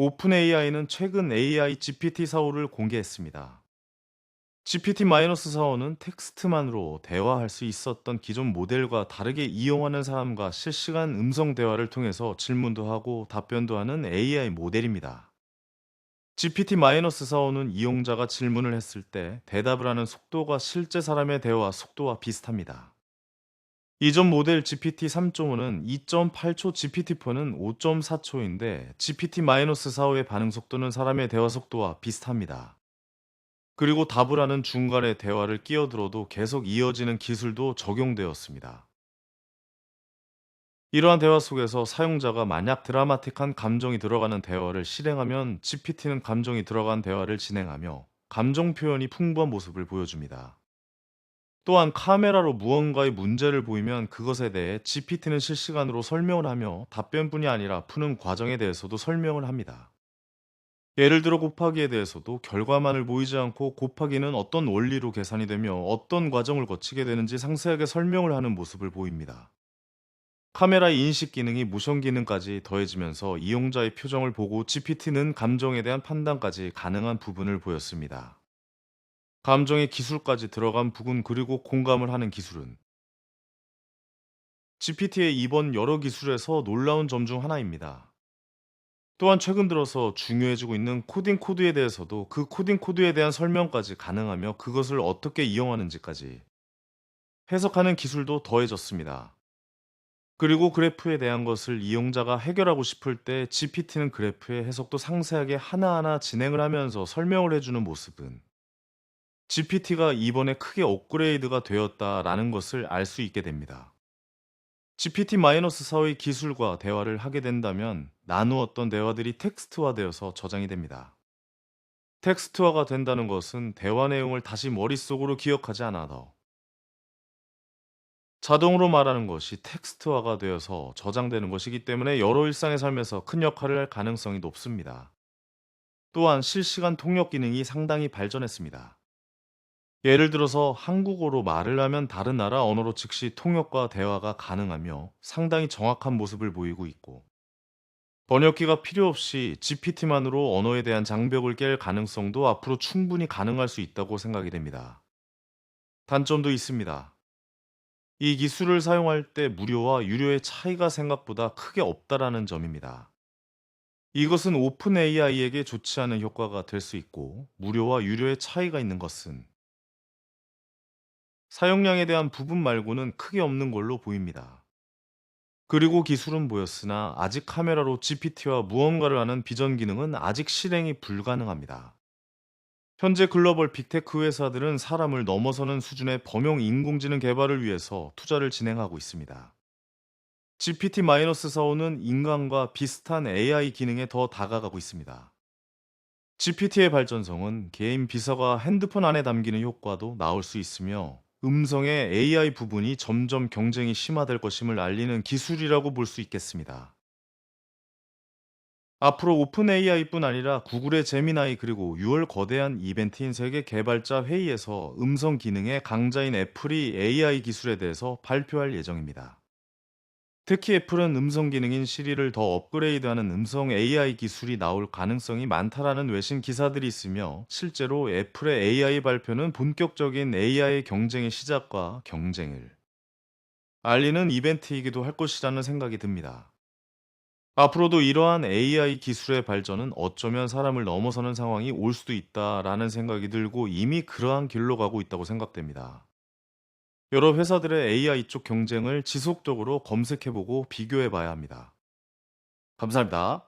오픈 AI는 최근 AI GPT-4.5를 공개했습니다. GPT-4.5는 텍스트만으로 대화할 수 있었던 기존 모델과 다르게 이용하는 사람과 실시간 음성 대화를 통해서 질문도 하고 답변도 하는 AI 모델입니다. GPT-4.5는 이용자가 질문을 했을 때 대답을 하는 속도가 실제 사람의 대화 속도와 비슷합니다. 이전 모델 GPT-3.5는 2.8초, GPT-4는 5.4초인데 GPT-4.5의 반응 속도는 사람의 대화 속도와 비슷합니다. 그리고 답을 하는 중간에 대화를 끼어들어도 계속 이어지는 기술도 적용되었습니다. 이러한 대화 속에서 사용자가 만약 드라마틱한 감정이 들어가는 대화를 실행하면 GPT는 감정이 들어간 대화를 진행하며 감정 표현이 풍부한 모습을 보여줍니다. 또한 카메라로 무언가의 문제를 보이면 그것에 대해 GPT는 실시간으로 설명을 하며 답변뿐이 아니라 푸는 과정에 대해서도 설명을 합니다. 예를 들어 곱하기에 대해서도 결과만을 보이지 않고 곱하기는 어떤 원리로 계산이 되며 어떤 과정을 거치게 되는지 상세하게 설명을 하는 모습을 보입니다. 카메라의 인식 기능이 모션 기능까지 더해지면서 이용자의 표정을 보고 GPT는 감정에 대한 판단까지 가능한 부분을 보였습니다. 감정의 기술까지 들어간 부분 그리고 공감을 하는 기술은 GPT의 이번 여러 기술에서 놀라운 점 중 하나입니다. 또한 최근 들어서 중요해지고 있는 코딩 코드에 대해서도 그 코딩 코드에 대한 설명까지 가능하며 그것을 어떻게 이용하는지까지 해석하는 기술도 더해졌습니다. 그리고 그래프에 대한 것을 이용자가 해결하고 싶을 때 GPT는 그래프의 해석도 상세하게 하나하나 진행을 하면서 설명을 해주는 모습은 GPT가 이번에 크게 업그레이드가 되었다라는 것을 알 수 있게 됩니다. GPT-4의 기술과 대화를 하게 된다면 나누었던 대화들이 텍스트화되어서 저장이 됩니다. 텍스트화가 된다는 것은 대화 내용을 다시 머릿속으로 기억하지 않아도 자동으로 말하는 것이 텍스트화가 되어서 저장되는 것이기 때문에 여러 일상의 삶에서 큰 역할을 할 가능성이 높습니다. 또한 실시간 통역 기능이 상당히 발전했습니다. 예를 들어서 한국어로 말을 하면 다른 나라 언어로 즉시 통역과 대화가 가능하며 상당히 정확한 모습을 보이고 있고 번역기가 필요 없이 GPT만으로 언어에 대한 장벽을 깰 가능성도 앞으로 충분히 가능할 수 있다고 생각이 됩니다. 단점도 있습니다. 이 기술을 사용할 때 무료와 유료의 차이가 생각보다 크게 없다라는 점입니다. 이것은 오픈 AI에게 좋지 않은 효과가 될 수 있고 무료와 유료의 차이가 있는 것은 사용량에 대한 부분 말고는 크게 없는 걸로 보입니다. 그리고 기술은 보였으나 아직 카메라로 GPT와 무언가를 하는 비전 기능은 아직 실행이 불가능합니다. 현재 글로벌 빅테크 회사들은 사람을 넘어서는 수준의 범용 인공지능 개발을 위해서 투자를 진행하고 있습니다. GPT-4.5는 인간과 비슷한 AI 기능에 더 다가가고 있습니다. GPT의 발전성은 개인 비서가 핸드폰 안에 담기는 효과도 나올 수 있으며 음성의 AI 부분이 점점 경쟁이 심화될 것임을 알리는 기술이라고 볼 수 있겠습니다. 앞으로 오픈 AI뿐 아니라 구글의 제미나이 그리고 6월 거대한 이벤트인 세계 개발자 회의에서 음성 기능의 강자인 애플이 AI 기술에 대해서 발표할 예정입니다. 특히 애플은 음성 기능인 시리를 더 업그레이드하는 음성 AI 기술이 나올 가능성이 많다라는 외신 기사들이 있으며 실제로 애플의 AI 발표는 본격적인 AI 경쟁의 시작과 경쟁을 알리는 이벤트이기도 할 것이라는 생각이 듭니다. 앞으로도 이러한 AI 기술의 발전은 어쩌면 사람을 넘어서는 상황이 올 수도 있다라는 생각이 들고 이미 그러한 길로 가고 있다고 생각됩니다. 여러 회사들의 AI 쪽 경쟁을 지속적으로 검색해보고 비교해봐야 합니다. 감사합니다.